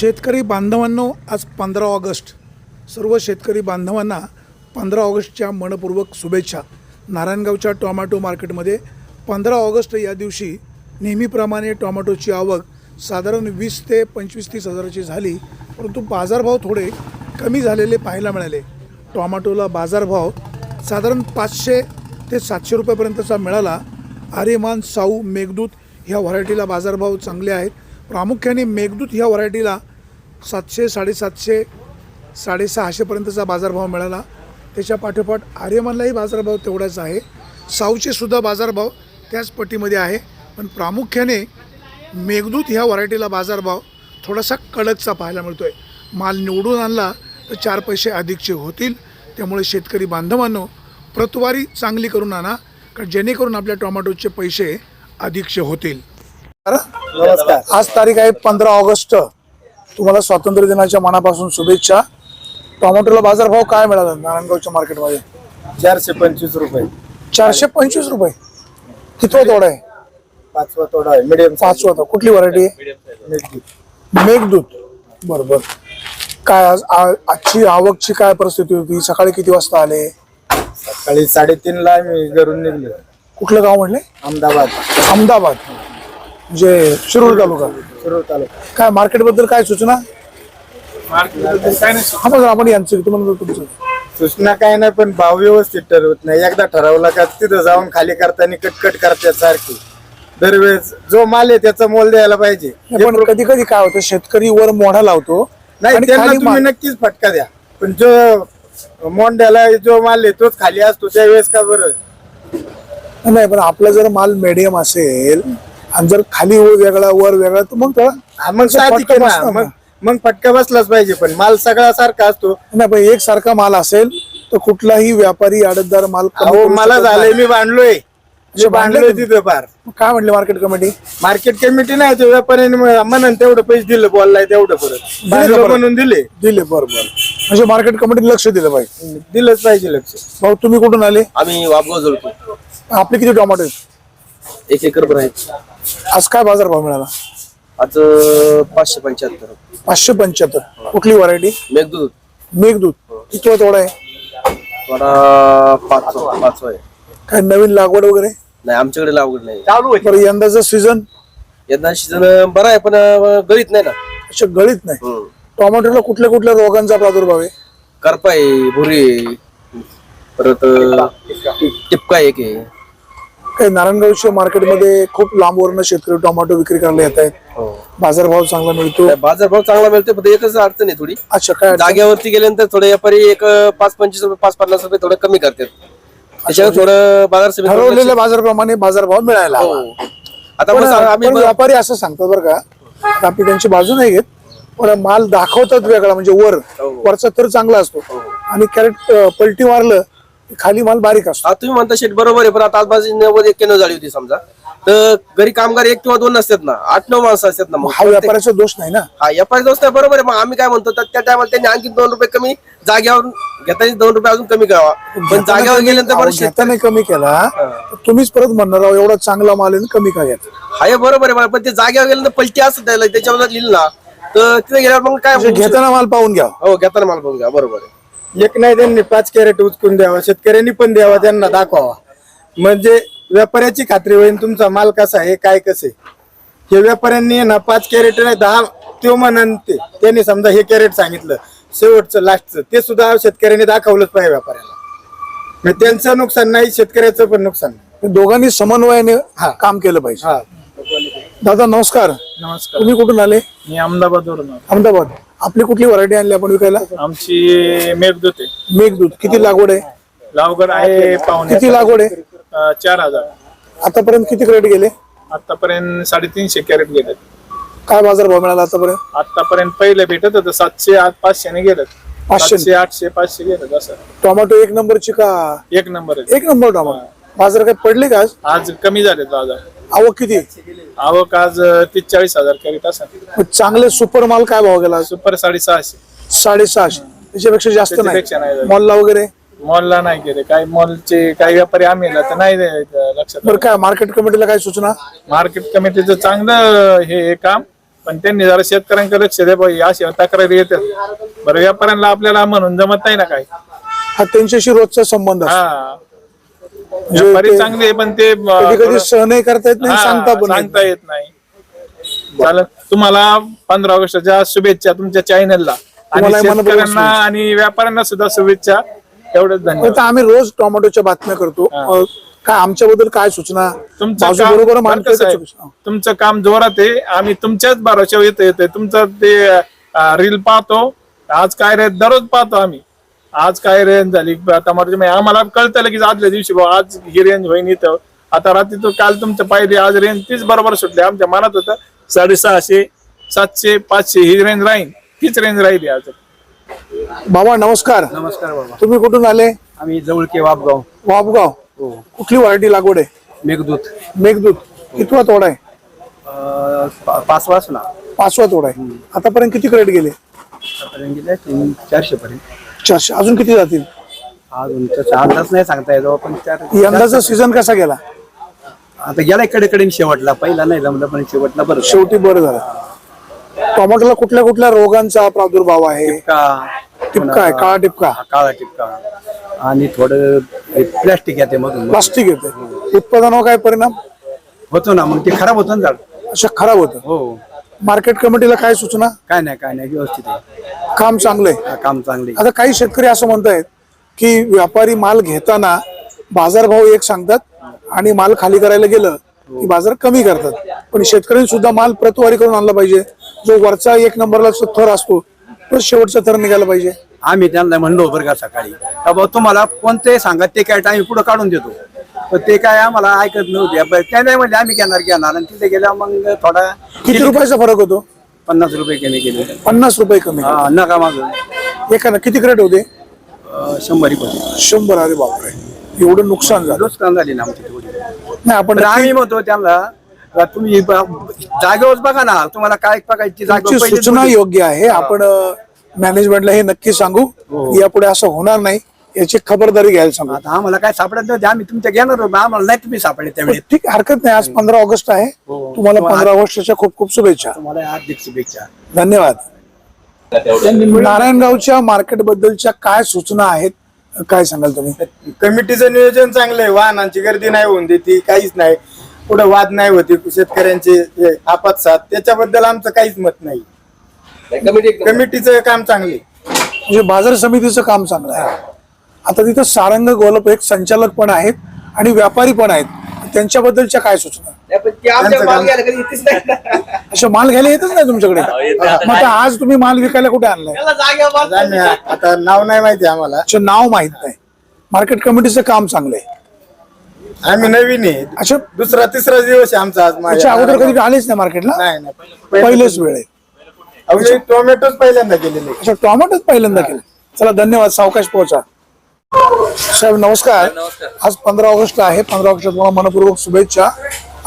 शेतकरी बांधवांनो आज पंधरा ऑगस्ट. सर्व शेतकरी बांधवांना पंधरा ऑगस्टच्या मनपूर्वक शुभेच्छा. नारायणगावच्या टोमॅटो मार्केटमध्ये पंधरा ऑगस्ट या दिवशी नेहमीप्रमाणे टोमॅटोची आवक साधारण वीस ते पंचवीस तीस हजाराची झाली परंतु बाजारभाव थोडे कमी झालेले पाहायला मिळाले. टॉमॅटोला बाजारभाव साधारण पाचशे ते सातशे रुपयापर्यंतचा मिळाला. आर्यमान साऊ मेघदूत ह्या व्हरायटीला बाजारभाव चांगले आहेत. प्रामुख्याने मेघदूत ह्या व्हरायटीला सातशे साडेसातशे साडेसहाशेपर्यंतचा बाजारभाव मिळाला. त्याच्या पाठोपाठ आर्यमानलाही बाजारभाव तेवढाच आहे. साऊचे सुद्धा बाजारभाव त्याच पट्टीमध्ये आहे. पण प्रामुख्याने मेघदूत ह्या व्हरायटीला बाजारभाव थोडासा कडकचा पाहायला मिळतो आहे माल निवडून आणला तर चार पैसे अधिकचे होतील. त्यामुळे शेतकरी बांधवांनो प्रतवारी चांगली करून आणा कारण जेणेकरून आपल्या टोमॅटोचे पैसे अधिकचे होतील. नमस्कार. आज तारीख आहे पंधरा ऑगस्ट. तुम्हाला स्वातंत्र्य दिनाच्या मनापासून शुभेच्छा. टोमॅटोला बाजारभाव काय मिळाला नारायणगावच्या मार्केटमध्ये? चारशे पंचवीस रुपये. चारशे पंचवीस रुपये. कितवा तोडा आहे? पाचवा तोडा आहे. मिडियम पाचवा तो कुठली व्हरायटी आहे मेघदूत. बरोबर काय आज आ- आजची आवकची काय परिस्थिती होती? सकाळी किती वाजता आले? सकाळी साडेतीन ला आम्ही घरून निघलो. कुठलं गाव म्हणले? अहमदाबाद. अहमदाबाद. म्हणजे शिरूर तालुका. सुरू तालुका काय मार्केटबद्दल काय सूचना हा बघा आपण यांचं तुम्हाला तुमचं. सूचना काय नाही पण भाव व्यवस्थित ठरवत नाही. एकदा ठरवला का तिथं जाऊन खाली करताना कटकट करतात सारखी. दरवेळेस जो माल आहे त्याचा मोल द्यायला पाहिजे. नाही, पण कधी कधी काय होतं शेतकरी वर मोढा लावतो नाही आणि त्यांना खाली तुम्ही माल- नक्कीच फटका द्या. पण जो मोंड्याला जो माल आहे तोच खाली असतो त्यावेळेस का बरं? नाही पण आपला जर माल मीडियम असेल आणि जर खाली वर वेगळा वर वेगळा तर मग हा, मग साहजिक आहे. मग मग फटका बसलाच पाहिजे पण माल सगळा सारखा असतो. नाही पण एक सारखा माल असेल तर कुठलाही व्यापारी आडतदार माल कमी अहो करू मला शकत झालंय नाही. मी बांधलोय. मी बांधलंय बांधलोय तुम्ही? तिथं फार. काय म्हणले मार्केट कमिटी मार्केट कमिटी नाही ते व्यापाऱ्याने म्हणून तेवढं पैसे दिलं बोललाय तेवढं परत. बांधलो परत? म्हणून दिले. दिले बरोबर म्हणजे मार्केट कमिटी लक्ष दिलं पाहिजे. दिलंच पाहिजे लक्ष. भाऊ तुम्ही कुठून आले? आम्ही वापगाव जोडतो आपले किती टोमॅटो आहेत? एक एकर आहे आज काय बाजार भाव मिळाला? आज पाचशे पंच्याहत्तर. पाचशे पंच्याहत्तर. कुठली व्हरायटी मेघदूत. मेघदूत. किती तोडा आहे? थोडा पाच पाचवा आहे. काय नवीन लागवड वगैरे? नाही आमच्याकडे लावगड नाही. बरं यंदाचं सीझन यंदा सीझन बरा आहे पण अं, गळीत नाही ना. अशा गळीत नाही. हम्म. टोमॅटोला कुठल्या कुठल्या रोगांचा प्रादुर्भाव आहे? करपा आहे भुरी आहे. परत अं, टिपका एक आहे. काही नारायणगावच्या मार्केटमध्ये खूप लांबवरनं शेतकरी टोमॅटो विक्री करायला येत आहेत हो. बाजारभाव चांगला मिळतो बाजारभाव चांगला मिळतो पण एकच अडचण आहे थोडी अच्छा काय? जागेवरती गेल्यानंतर थोडे व्यापारी एक पाच पंचवीस रुपये पाच पन्नास रुपये थोडं कमी करतात त्याच्यावर थोडं बाजार समिती ठरवलेल्या बाजारप्रमाणे बाजारभाव मिळायला. हो. आता व्यापारी असं सांगतात बरं का आपली त्यांची बाजू नाही घेत पण माल दाखवतात वेगळा म्हणजे वर हो. वरचा तर चांगला असतो आणि कॅरेट पलटी मारलं खाली माल बारीक असतो. हा तुम्ही म्हणता शेट बरोबर आहे पण आता आज माझी नव्वद एक्क्याण्णव झाली होती समजा. तर घरी कामगार एक किंवा दोन नसतात ना आठ नऊ माणसं असतात ना मग. हा व्यापाऱ्याचा दोष नाही ना? हा व्यापारी दोस्त आहे बरोबर आहे मग आम्ही काय म्हणतो तर त्या टायमाला त्यांनी आणखी दोन रुपये कमी जागेवर घेताना दोन रुपये अजून कमी करावा. पण जागेवर गेल्यानंतर अहो, परत शेत घेताना कमी केला तर तुम्हीच परत म्हणणार आहो एवढा चांगला माल आहे कमी का घेत हा हे बरोबर आहे मला पण ते जागेवर गेल्यानंतर पलटी असत त्याला त्याच्यावर लिहिलं ना तर तिथे गेल्यावर मग काय म्हणजे घेताना माल पाहून घ्या. हो घेताना मला बघून घ्या बरोबर आहे. एक नाही त्यांनी पाच कॅरेट उचकून द्यावा शेतकऱ्यांनी पण द्यावा त्यांना दाखवावा. म्हणजे व्यापाऱ्याची खात्री होईल तुमचा माल कसा आहे काय कसं हे व्यापाऱ्यांनी ना पाच कॅरेट नाही दहा तो म्हणून ते. त्यांनी समजा हे कॅरेट सांगितलं शेवटचं लास्टचं ते सुद्धा शेतकऱ्यांनी दाखवलंच पाहिजे व्यापाऱ्याला. म्हणजे त्यांचं नुकसान नाही शेतकऱ्याचं पण नुकसान नाही. दोघांनी समन्वयाने हा. काम केलं पाहिजे. हा. दादा नमस्कार. नमस्कार. तुम्ही कुठून आले? मी अहमदाबादवरून. अहमदाबाद. आपली कुठली व्हरायटी आणली आपण विकायला? आमची मेघदूत आहे. मेघदूत. किती लागवड आहे? लावगड आहे पाहुणे किती लागवड आहे? अं, चार हजार. आतापर्यंत किती क्रेडिट गेले? आतापर्यंत साडेतीनशे कॅरेट गेलेत. काय बाजार भाव मिळाला आतापर्यंत? आतापर्यंत पहिले भेटत होतं सातशे आठ पाचशेने गेलेत. पाचशे. सातशे आठशे पाचशे गेलेत असं. टोमॅटो एक नंबरची का? एक नंबर आहे. एक नंबर टोमॅटो बाजार काय पडले का आज? आज कमी झालेत बाजार. आवक किती? आवक आज तीस चाळीस हजार कॅरेट असं मग चांगले सुपर माल काय भाव गेला? सुपर साडेसहाशे. साडेसहाशे. त्याच्यापेक्षा जास्त त्याच्यापेक्षा नाही नाही. मॉलला वगैरे? मॉलला नाही गेले. काही मॉलचे काही व्यापारी आम्ही तर नाही लक्षात बरं काय मार्केट कमिटीला काय सूचना? मार्केट कमिटीचं चांगलं हे हे काम पण त्यांनी जरा शेतकऱ्यांकडे लक्ष द्या पाहिजे अशी तक्रारी येतात. बरं व्यापाऱ्यांना आपल्याला म्हणून जमत नाही ना काय हा त्यांच्याशी रोजचा संबंध असतो. हा. व्यापारी चांगले आहे, पण ते कधी कधी सहनही करता येत नाही हा, सांगता पण येत सांगता येत नाही. चालेल. तुम्हाला पंधरा ऑगस्टच्या शुभेच्छा तुमच्या चॅनलला. आणि मनपूर्वक शेतकऱ्यांना आणि व्यापाऱ्यांना सुद्धा शुभेच्छा. एवढंच नाही. धन्यवाद. आता आम्ही रोज टोमॅटोच्या बातम्या करतो. अ, काय आमच्याबद्दल काय सूचना? तुमचं बाजू काम- बरोबर मानतोय का? तुमचं काम जोरात आहे. आम्ही तुमच्याच भरोश्यावर येतो येतोय. तुमचं ते रील पाहतो. आज काय रेंज दररोज पाहतो आम्ही. आज काय रेंज झाली? टमाटोची म्हणजे आम्हाला कळतं लगेच आदल्या दिवशी बुवा आज ही रेंज होईन इथं. आता रात्री तो काल तुमचं पाहिजे आज रेंज तीच बरोबर सुटली. आमच्या मनात होतं साडेसहाशे सातशे पाचशे ही रेंज राहील तीच रेंज राहिली आज. बाबा नमस्कार. नमस्कार बाबा. तुम्ही कुठून आले? आम्ही जवळके वापगाव. वापगाव. हो. कुठली व्हरायटी लागवड आहे? मेघदूत. मेघदूत. कितवा तोडा आहे? अं, पा- पाच वाजला पाचवा तोडा आहे. आतापर्यंत किती क्रेडिट गेले? आतापर्यंत गेले तीन चारशे पर्यंत चारशे. अजून किती जातील? अजून तसं अंदाज नाही सांगता येतो पण चार यंदाचा सीझन कसा गेला? आता गेला कडे कडे शेवटला. पहिला नाही जमलं पण शेवटला बरं शेवटी बरं झालं. टोमॅटोला कुठल्या कुठल्या रोगांचा प्रादुर्भाव आहे? टिपका. टिपका आहे काळा टिपका. हा, काळा टिपका. आणि थोडं प्लॅस्टिक येते मधून. प्लास्टिक येते. उत्पादनावर काय परिणाम? होतो ना मग ते खराब होतं ना झाड. अशा खराब होतं. हो. मार्केट कमिटीला काय सूचना? काय नाही काय नाही व्यवस्थित आहे. काम चांगलं हा, काम चांगले आता काही शेतकरी असं म्हणतायत की व्यापारी माल घेताना बाजारभाव एक सांगतात आणि माल खाली करायला गेलं की बाजार कमी करतात. पण शेतकऱ्यांनी सुद्धा माल प्रतवारी करून आणला पाहिजे. जो वरचा एक नंबरला जो थर असतो तो शेवटचा थर निघाला पाहिजे. आम्ही त्यांना म्हणलो बरं का सकाळी. का तुम्हाला कोणते सांगा ते काय आम्ही पुढे काढून देतो. ते काय आम्हाला ऐकत नव्हते. ब- त्या नाही म्हणजे आम्ही घेणार घेणार. आणि तिथे गेल्या मग थोडा किती रुपयाचा फरक होतो? पन्नास रुपये कमी केले. पन्नास रुपये कमी हा, नका मागून एखादा किती क्रेट होते? शंभर रुपये. शंभर अरे बापरे. एवढं नुकसान झालं. नुकसान झाली ना आमची नाही आपण पण आम्ही म्हणतो त्यांना का तुम्ही ब- जागेवर बघा ना. तुम्हाला काय बघायची जागा तुमची सूचना योग्य आहे. आपण मॅनेजमेंटला हे नक्की सांगू. यापुढे असं होणार नाही. याची खबरदारी घ्यायला सांगू. आता आम्हाला काय सापडत नव्हते आम्ही तुमच्या घेणार होतो आम्हाला नाही तुम्ही सापडले त्यावेळी. ठीक आहे, हरकत नाही आज पंधरा ऑगस्ट आहे. हो. तुम्हाला पंधरा ऑगस्टच्या खूप खूप शुभेच्छा. तुम्हाला हार्दिक शुभेच्छा. धन्यवाद. नारायणगावच्या मार्केट बद्दलच्या काय सूचना आहेत काय सांगाल तुम्ही? कमिटीचं नियोजन चांगलं आहे. वाहनांची गर्दी नाही होऊन देती काहीच नाही. पुढे वाद नाही होते शेतकऱ्यांचे हे आपत्सात त्याच्याबद्दल आमचं काहीच मत नाही. कमिटी कमिटीचं काम चांगले म्हणजे बाजार समितीचं काम चांगलं आहे. आता तिथं सारंग गोलप एक संचालक पण आहेत आणि व्यापारी पण आहेत. त्यांच्याबद्दलच्या काय सूचना? अशा माल घ्यायला येतच नाही. तुमच्याकडे? मग आता आज तुम्ही माल विकायला कुठे आणलाय? आता नाव नाही माहिती आम्हाला. अच्छा नाव माहीत नाही. मार्केट कमिटीचं काम चांगलं आहे आम्ही नवीन आहे. अच्छा. दुसरा तिसरा दिवस आहे आमचा आज माझ्या- अच्छा अगोदर कधी आलेच नाही मार्केटला? नाही नाही. पहिलेच वेळ आहे. अगोदर टोमॅटोच पहिल्यांदा केलेले. अच्छा टोमॅटोच पहिल्यांदा केलं. चला धन्यवाद. सावकाश पोहोचा. साहेब नमस्कार. आज पंधरा ऑगस्ट आहे. पंधरा ऑगस्ट तुम्हाला मनपूर्वक शुभेच्छा.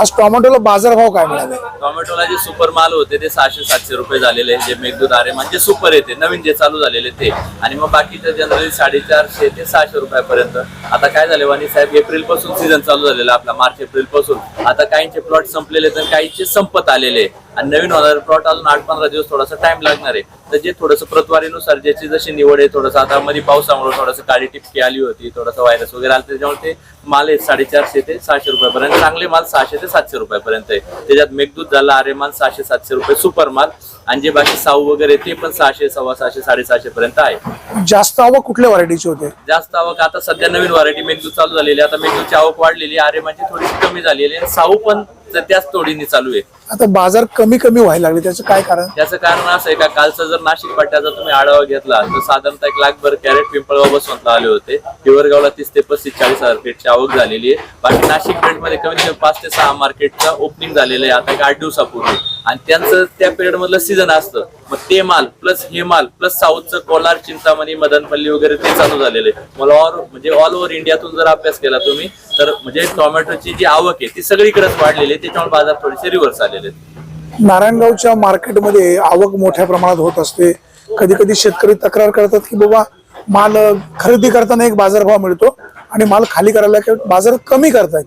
आज टोमॅटोला बाजारभाव काय मिळाले? टोमॅटोला जे सुपर माल होते ते सहाशे सातशे रुपये झालेले जे मेघदूत आरे म्हणजे सुपर येते नवीन जे चालू झालेले ते. आणि मग बाकीचे जनरली साडेचारशे ते सहाशे रुपयापर्यंत. आता काय झाले वाणी साहेब एप्रिलपासून सीझन चालू झालेला आपला मार्च एप्रिलपासून. आता काहींचे प्लॉट संपलेले तर काहींचे संपत आलेले आणि नवीन होणारे प्लॉट अजून आठ पंधरा दिवस थोडासा टाइम लागणार आहे. तर जे थोडंसं प्रतवारीनुसार ज्याची जशी निवड आहे थोडंसं आता मध्ये पावसामुळे थोडंसं काळी टिपकी आली होती थोडासा व्हायरस वगैरे आला त्याच्यामुळे ते माल आहे साडेचारशे ते सहाशे रुपयापर्यंत चांगले माल सहाशे ते सातशे रुपयापर्यंत आहे. त्याच्यात मेघदूत झाला आरे माल सहाशे सातशे रुपये सुपर माल आणि जे बाकी साऊ वगैरे ते पण सहाशे सव्वा सहाशे साडेसहाशे पर्यंत आहे. जास्त आवक कुठल्या व्हरायटीचे होते? जास्त आवक आता सध्या नवीन व्हरायटी मेघदूत चालू झालेली आहे. आता मेघदूतची आवक वाढलेली आहे आरेमाची थोडीशी कमी झालेली आहे. आणि साऊ पण त्याच तोडीने चालू आहे. आता बाजार कमी कमी व्हायला लागले त्याचं काय कारण? त्याचं कारण असं आहे का कालचा जर नाशिक पाट्याचा तुम्ही आढावा घेतला तर साधारणतः एक लाखभर कॅरेट पिंपळगाव बसवंतला आले होते. हिवरगावला तीस ते पस्तीस चाळीस हजार फीटची आवक झालेली आहे. बाकी नाशिक पेठमध्ये कमीत कमी पाच ते सहा मार्केटचा ओपनिंग झालेलं आहे आता एक आठ दिवसापूर्वी. आणि त्यांचं त्या पिरियड मधलं सीझन असतं. मग ते माल प्लस हे माल प्लस साऊथचं कोलार चिंतामणी मदनपल्ली वगैरे ते चालू झालेले आहे. मला ऑल म्हणजे ऑल ओव्हर इंडियातून जर अभ्यास केला तुम्ही तर म्हणजे टोमॅटोची जी आवक आहे ती सगळीकडेच वाढलेली आहे. त्याच्यामुळे बाजार थोडेसे रिव्हर्स आलेले आलेत नारायणगावच्या मार्केटमध्ये आवक मोठ्या प्रमाणात होत असते. कधी कधी शेतकरी तक्रार करतात की बाबा माल खरेदी करताना एक बाजारभाव मिळतो आणि माल खाली करायला बाजार कमी करतायत.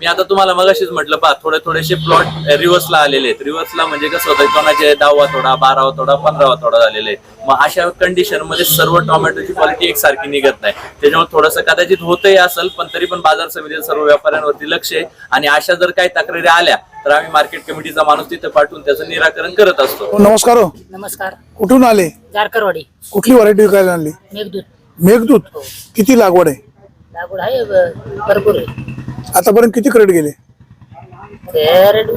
मी आता तुम्हाला मगाशीच म्हटलं पहा थोडे थोडेसे प्लॉट रिव्हर्सला आलेले आहेत. रिव्हर्सला म्हणजे कसं होतं कोणाचे दहावा थोडा बारावा थोडा पंधरावा थोडा झालेले आहेत. मग अशा कंडिशनमध्ये सर्व टोमॅटोची क्वालिटी एकसारखी निघत नाही. त्याच्यामुळे थोडंसं कदाचित होतही असेल पण तरी पण बाजार समितीचं सर्व व्यापाऱ्यांवरती लक्ष आहे. आणि अशा जर काही तक्रारी आल्या तर आम्ही मार्केट कमिटीचा माणूस तिथे पाठवून त्याचं निराकरण करत असतो. हो, नमस्कार हो. नमस्कार. कुठून आले? जारकरवाडी कुठली व्हरायटी विकायला आणली? मेघदूत. मेघदूत? किती लागवड आहे? लागवड आहे ब- भरपूर आहे. आतापर्यंत किती क्रेडिट गेले?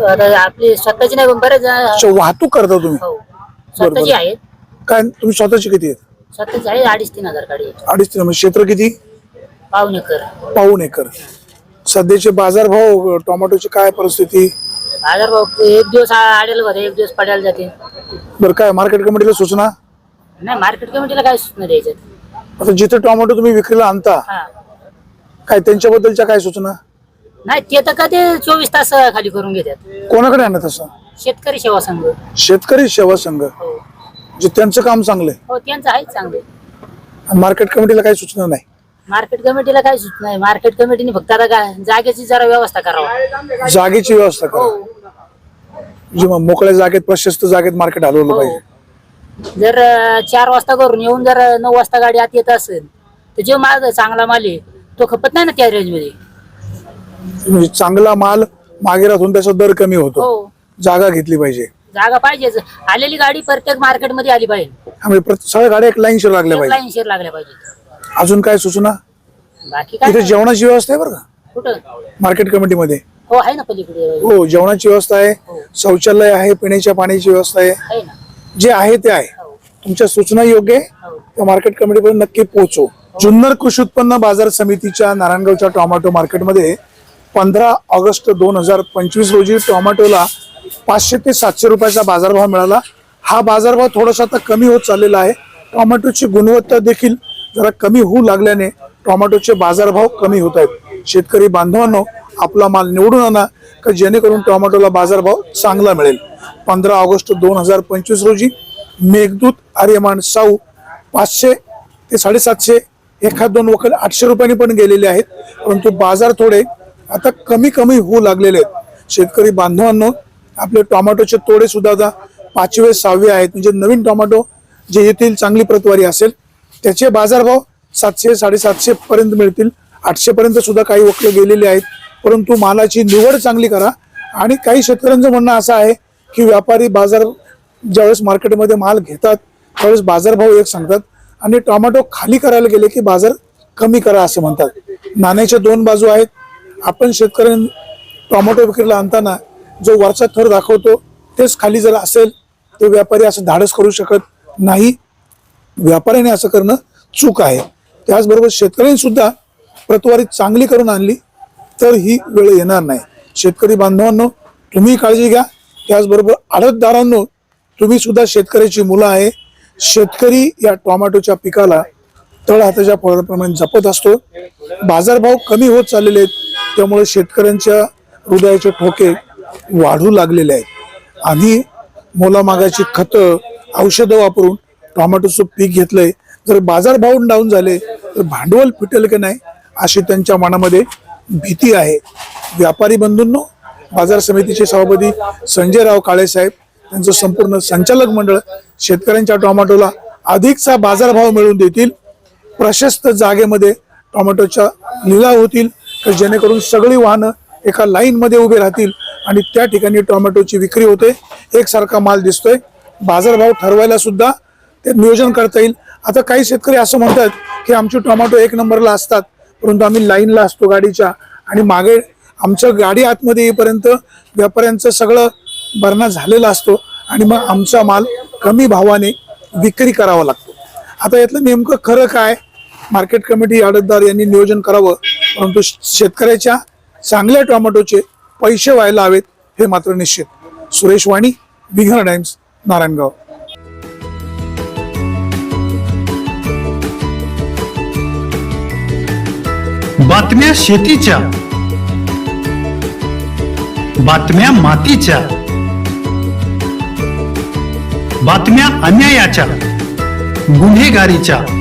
आता आपली स्वतःची नाही पण बरेच आहे. अच्छा, वाहतूक करता तुम्ही? हो. स्वतःची आहेत. काय तुम्ही स्वतःची किती आहेत? स्वतःची आहे अडीच तीन हजार गाडी आहे. अडीच तीन म्हणजे क्षेत्र किती? पाऊण एकर. पाऊन एकर. सध्याचे बाजारभाव टोमॅटोची काय परिस्थिती? बाजार भाव एक दिवस आडेल होते एक दिवस पडायला जाते. बरं काय मार्केट कमिटीला सूचना? नाही मार्केट कमिटीला काय सूचना द्यायच्यात? आता जिथे टोमॅटो तुम्ही विक्रीला आणता हा. काय त्यांच्याबद्दलच्या काय सूचना? नाही ते तर का ते चोवीस तास खाली करून घेतात. कोणाकडे आणत असं? शेतकरी सेवा संघ. शेतकरी सेवा संघ. हो. जे त्यांचं काम चांगलं हो त्यांचं आहेच चांगले. आहे मार्केट कमिटीला काही सूचना नाही? मार्केट कमिटीला काय सूचना आहे मार्केट कमिटीने फक्त आता काय जागेची जरा व्यवस्था करावा. जागेची व्यवस्था करा. जी मग मोकळ्या जागेत प्रशस्त जागेत मार्केट हलवलं हो. पाहिजे. जर अं, चार वाजता करून येऊन जर अं, नऊ वाजता गाडी आत येत असेल तर जो माल चांगला माल आहे तो खपत नाही ना त्या रेंजमध्ये. म्हणजे चांगला माल मागे राहून त्याचा दर कमी होतो. हो. जागा घेतली पाहिजे. जागा पाहिजेच आलेली गाडी प्रत्येक मार्केटमध्ये आली पाहिजे. प्रत- सगळ्या गाड्या एक लाईन शिर लागल्या पाहिजे. लाईन शेअर लागल्या पाहिजे. अजून काय सूचना? बाकी काय इथे. जेवणाची व्यवस्था आहे बरं का? कुठं? मार्केट कमिटीमध्ये हो आहे ना पलीकडे. हो जेवणाची व्यवस्था आहे. शौचालय आहे पिण्याच्या पाण्याची व्यवस्था आहे. आहे ना. जे आहे ते आहे. हो. तुमच्या सूचना योग्य आहे. हो. त्या मार्केट कमिटीपर्यंत नक्की पोहोचू. जुन्नर कृषी उत्पन्न बाजार समितीच्या नारायणगावच्या टोमॅटो मार्केटमध्ये पंधरा ऑगस्ट दोन हजार पंचवीस रोजी टोमॅटोला पाचशे ते सातशे रुपयाचा बाजारभाव मिळाला. हा बाजारभाव थोडासा आता कमी होत चाललेला आहे. टोमॅटोची गुणवत्ता देखील जरा कमी होऊ लागल्याने टोमॅटोचे बाजारभाव कमी होत आहेत. शेतकरी बांधवांनो आपला माल निवडून आणा का जेणेकरून टोमॅटोला बाजारभाव चांगला मिळेल. पंधरा ऑगस्ट दोन हजार पंचवीस रोजी मेघदूत आर्यमान साऊ पाचशे ते साडेसातशे एखाद दोन वखल आठशे रुपयांनी पण गेलेले आहेत. परंतु बाजार थोडे आता कमी कमी होऊ लागलेले आहेत. शेतकरी बांधवांनो आपले टोमॅटोचे तोडे सुद्धा आता पाचवे सहावे आहेत. म्हणजे नवीन टोमॅटो जे येतील चांगली प्रतवारी असेल त्याचे बाजारभाव सातशे साडेसातशे पर्यंत मिळतील. आठशे पर्यंत सुद्धा काही वकलं गेलेले आहेत. परंतु मालाची निवड चांगली करा. आणि काही शेतकऱ्यांचं म्हणणं असं आहे की व्यापारी बाजार ज्यावेळेस मार्केटमध्ये माल घेतात त्यावेळेस बाजारभाव एक सांगतात. आणि टोमॅटो खाली करायला गेले की बाजार कमी करा असं म्हणतात. नाण्याच्या दोन बाजू आहेत. आपण शेतकऱ्यां टोमॅटो विक्रीला आणताना जो वरचा थर दाखवतो तेच खाली जर असेल तर व्यापारी असं धाडस करू शकत नाही. व्यापाऱ्याने असं करणं चूक आहे. त्याचबरोबर शेतकऱ्यांनीसुद्धा प्रतवारी चांगली करून आणली तर ही वेळ येणार नाही. शेतकरी बांधवांनो तुम्ही काळजी घ्या. त्याचबरोबर आडतदारांनो तुम्ही सुद्धा शेतकऱ्याची मुलं आहे. शेतकरी या टोमॅटोच्या पिकाला तळ हाताच्या फळाप्रमाणे जपत असतो. बाजारभाव कमी होत चाललेले आहेत. त्यामुळे शेतकऱ्यांच्या हृदयाचे ठोके वाढू लागलेले आहेत. आम्ही मोलामागाची खतं औषधं वापरून टोमॅटोचं पीक घेतलंय. जर बाजारभाव डाऊन झाले तर भांडवल फिटेल की नाही अशी त्यांच्या मनामध्ये भीती आहे. व्यापारी बंधूंनो बाजार समितीचे सभापती संजयराव काळेसाहेब काळे साहेब त्यांचं संपूर्ण संचालक मंडळ शेतकऱ्यांच्या टोमॅटोला अधिकचा बाजारभाव मिळवून देतील. प्रशस्त जागेमध्ये टोमॅटोच्या लिलाव होतील. तर जेणेकरून सगळी वाहनं एका लाईनमध्ये उभे राहतील आणि त्या ठिकाणी टोमॅटोची विक्री होते. एकसारखा माल दिसतोय. बाजारभाव ठरवायला सुद्धा ते नियोजन करता येईल. आता काही शेतकरी असं म्हणतात की आमचे टोमॅटो एक नंबरला असतात परंतु आम्ही लाईनला असतो गाडीच्या आणि मागे आमचं गाडी आतमध्ये येईपर्यंत व्यापाऱ्यांचं सगळं भरणा झालेला असतो आणि मग आमचा माल कमी भावाने विक्री करावा लागतो. आता यातलं नेमकं खरं काय? मार्केट कमिटी आडतदार यांनी नियोजन करावं. परंतु शेतकऱ्याच्या चांगल्या टोमॅटोचे पैसे व्हायला हवेत हे मात्र निश्चित. सुरेश वाणी बिघर टाइम्स नारायणगाव. बातम्या शेतीच्या. बातम्या मातीच्या. बातम्या अन्यायाच्या. गुन्हेगारीच्या.